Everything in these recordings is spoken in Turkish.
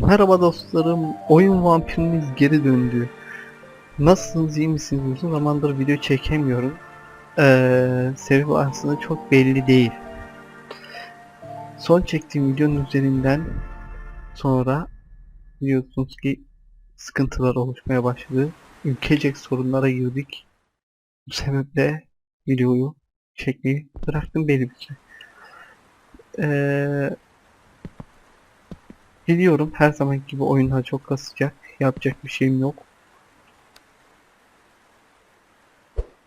Merhaba dostlarım, oyun vampirimiz geri döndü. Nasılsınız, iyi misiniz? Uzun zamandır video çekemiyorum. Ee, sebebi aslında çok belli değil. Son çektiğim videonun üzerinden sonra biliyorsunuz ki sıkıntılar oluşmaya başladı. Ülkecek sorunlara girdik. Bu sebeple videoyu çekmeyi bıraktım belli bir süre. Ee, Biliyorum her zaman gibi oyunlar çok kasacak. Yapacak bir şeyim yok.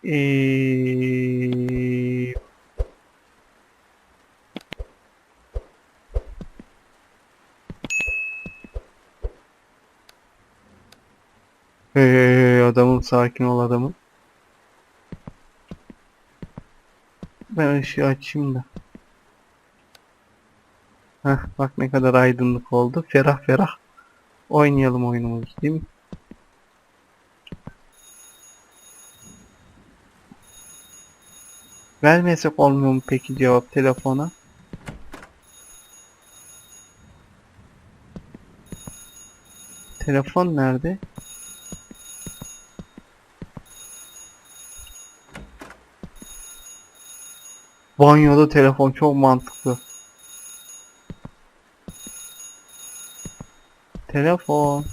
Ee... Hey, adamım sakin ol adamım. Ben ışığı açayım da. Heh, bak ne kadar aydınlık oldu. Ferah ferah oynayalım oyunumuzu değil mi? Vermesek olmuyor mu peki cevap telefona? Telefon nerede? Banyoda telefon çok mantıklı. Telefon.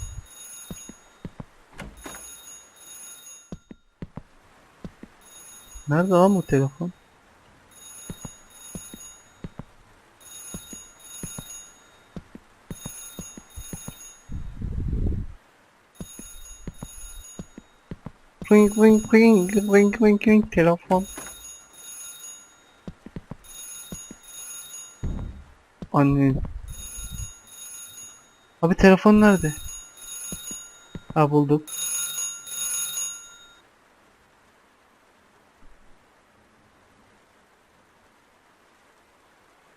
Nerede lan bu telefon? Ring ring ring ring ring ring telefon. Anne. Abi telefon nerede? Ha bulduk.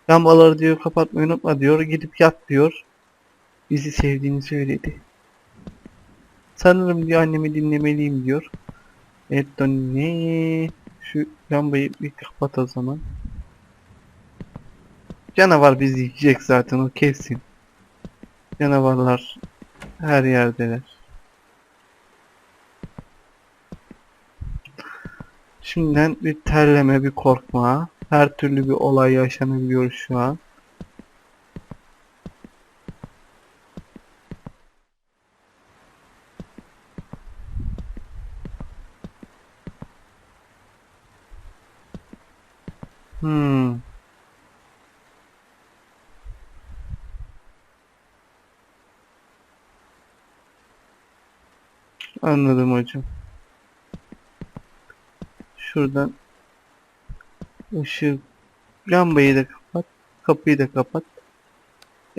Lambaları diyor kapatmayı unutma diyor. Gidip yat diyor. Bizi sevdiğini söyledi. Sanırım diyor annemi dinlemeliyim diyor. Evet ne? Şu lambayı bir kapat o zaman. Canavar bizi yiyecek zaten o kesin. Canavarlar her yerdeler. Şimdiden bir terleme, bir korkma. Her türlü bir olay yaşanabiliyor şu an. Hmm. Anladım hocam. Şuradan ışığı lambayı da kapat, kapıyı da kapat.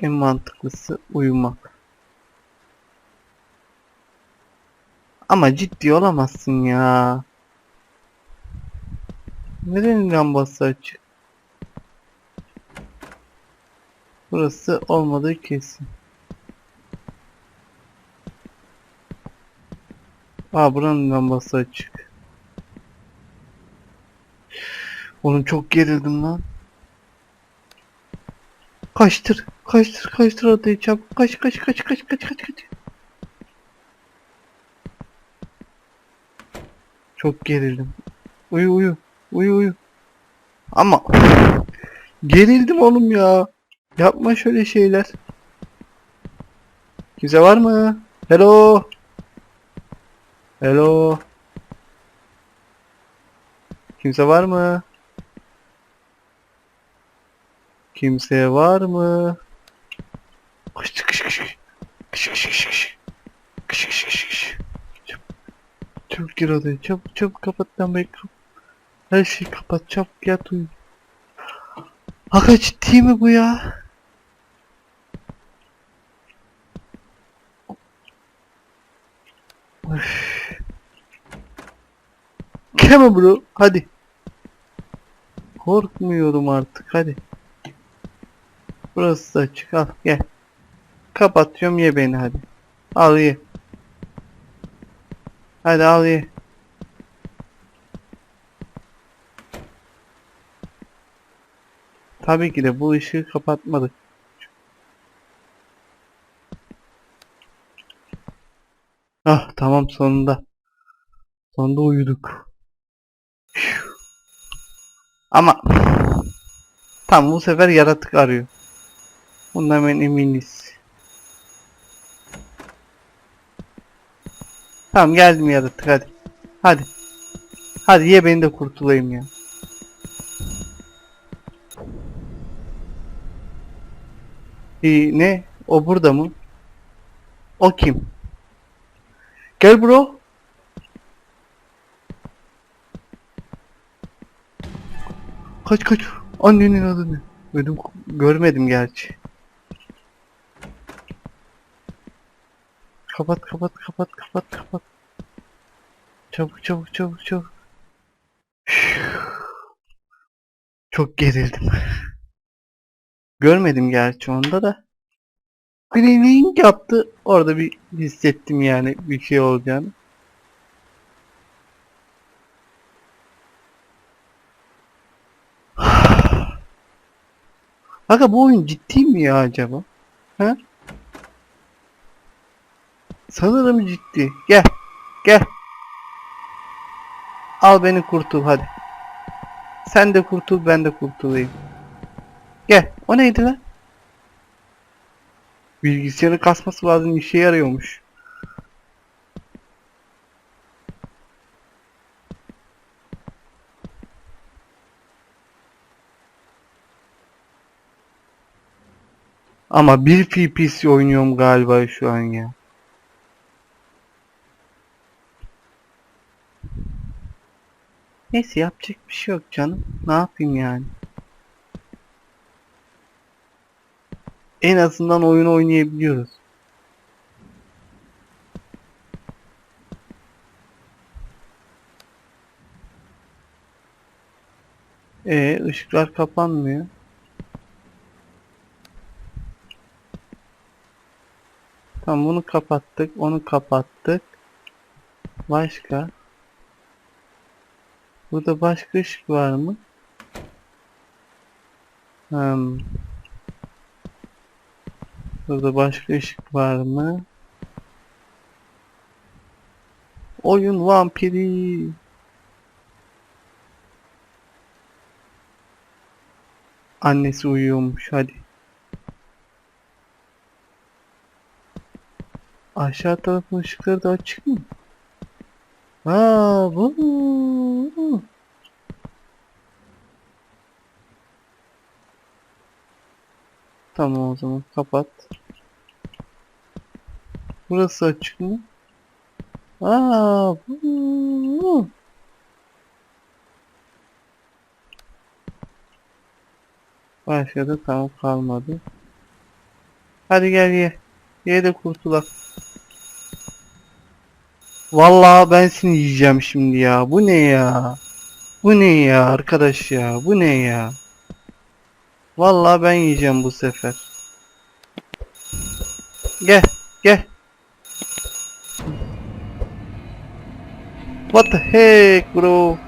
En mantıklısı uyumak. Ama ciddi olamazsın ya. Neden lambası açık? Burası olmadığı kesin. Aa buranın lambası açık. Oğlum çok gerildim lan. Kaçtır, kaçtır, kaçtır odayı çabuk. Kaç, kaç, kaç, kaç, kaç, kaç, kaç. Çok gerildim. Uyu, uyu, uyu, uyu. Ama gerildim oğlum ya. Yapma şöyle şeyler. Kimse var mı? Hello. Hello. Kimse var mı? Kimse var mı? Kış kış kış kış. Kış kış kış kış. Kış kış kış kış. Çabuk. Gir odaya. Çabuk çabuk kapat lambayı. kap- Her şeyi kapat. Çabuk yat uyu. Aga ciddi mi bu ya? Üf. Come bro. Hadi. Korkmuyorum artık. Hadi. Burası da açık. Al gel. Kapatıyorum ye beni hadi. Al ye. Hadi al ye. Tabii ki de bu ışığı kapatmadık. Ah tamam sonunda. Sonunda uyuduk. Ama tam bu sefer yaratık arıyor. Bundan hemen eminiz. Tamam geldim yaratık hadi. Hadi. Hadi ye beni de kurtulayım ya. İyi ne? O burada mı? O kim? Gel bro. Kaç kaç. Annenin adı ne? Ödüm görmedim gerçi. Kapat kapat kapat kapat kapat. Çabuk çabuk çabuk çabuk. Çok gerildim. Görmedim gerçi onda da. Cleaning yaptı. Orada bir hissettim yani bir şey olacağını. Aga bu oyun ciddi mi ya acaba? Ha? Sanırım ciddi. Gel. Gel. Al beni kurtul hadi. Sen de kurtul ben de kurtulayım. Gel. O neydi lan? Bilgisayarın kasması bazen işe yarıyormuş. Ama bir FPS oynuyorum galiba şu an ya. Neyse yapacak bir şey yok canım. Ne yapayım yani? En azından oyun oynayabiliyoruz. Ee, ışıklar kapanmıyor. Tamam bunu kapattık, onu kapattık. Başka? Burada başka ışık var mı? Hmm. Burada başka ışık var mı? Oyun vampiri. Annesi uyuyormuş hadi. Aşağı tarafın ışıkları da açık mı? Aa bu. Tamam o zaman kapat. Burası açık mı? Aa bu. Başka da tamam kalmadı. Hadi gel ye. Ye de kurtulak. Vallahi ben seni yiyeceğim şimdi ya. Bu ne ya? Bu ne ya arkadaş ya? Bu ne ya? Vallahi ben yiyeceğim bu sefer. Gel, gel. What the heck bro?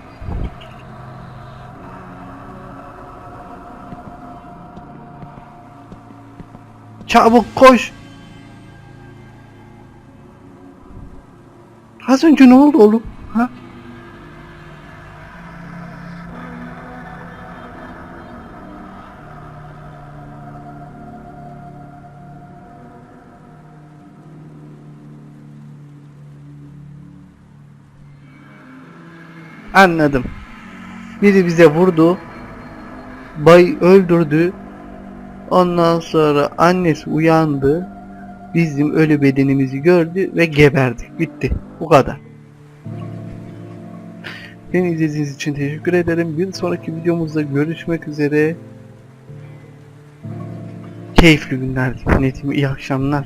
Çabuk koş. Az önce ne oldu oğlum? Ha? Anladım. Biri bize vurdu. Bay öldürdü. Ondan sonra annesi uyandı. Bizim ölü bedenimizi gördü ve geberdik. Bitti. Bu kadar. Beni izlediğiniz için teşekkür ederim. Bir sonraki videomuzda görüşmek üzere. Keyifli günler. Netim iyi akşamlar.